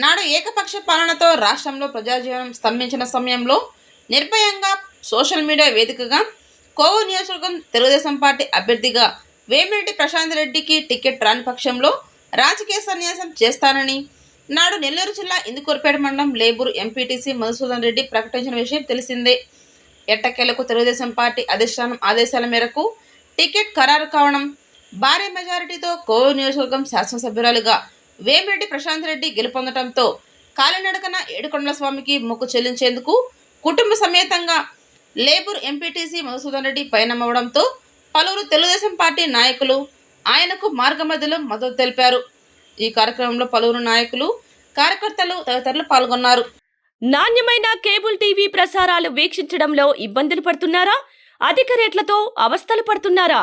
నాడు ఏకపక్ష పాలనతో రాష్ట్రంలో ప్రజాజీవనం స్తంభించిన సమయంలో నిర్భయంగా సోషల్ మీడియా వేదికగా కోవూరు నియోజకవర్గం తెలుగుదేశం పార్టీ అభ్యర్థిగా వేమిరెడ్డి ప్రశాంత్ రెడ్డికి టికెట్ రాని పక్షంలో రాజకీయ సన్యాసం చేస్తానని నాడు నెల్లూరు జిల్లా ఇందుకూరుపేట మండలం లేబూరు ఎంపీటీసీ మధుసూదన్ రెడ్డి ప్రకటించిన విషయం తెలిసిందే. ఎట్టకేలకు తెలుగుదేశం పార్టీ అధిష్టానం ఆదేశాల మేరకు టికెట్ ఖరారు కావడం భారీ మెజారిటీతో కోవూరు నియోజకవర్గం శాసనసభ్యురాలుగా వేమిరెడ్డి ప్రశాంత్ రెడ్డి గెలుపొందడంతో కాలినడకన ఏడుకొండల స్వామికి మొక్కు చెల్లించేందుకు కుటుంబ సమేతంగా లేబర్ ఎంపీటీసీ మధుసూదన్ రెడ్డి పయనమవడంతో పలువురు తెలుగుదేశం పార్టీ నాయకులు ఆయనకు మార్గమధ్యలో మద్దతు తెలిపారు. ఈ కార్యక్రమంలో పలువురు నాయకులు కార్యకర్తలు తదితరులు పాల్గొన్నారు. నాణ్యమైన కేబుల్ టీవీ ప్రసారాలు వీక్షించడంలో ఇబ్బందులు పడుతున్నారా? అధిక రేట్లతో అవస్థలు పడుతున్నారా?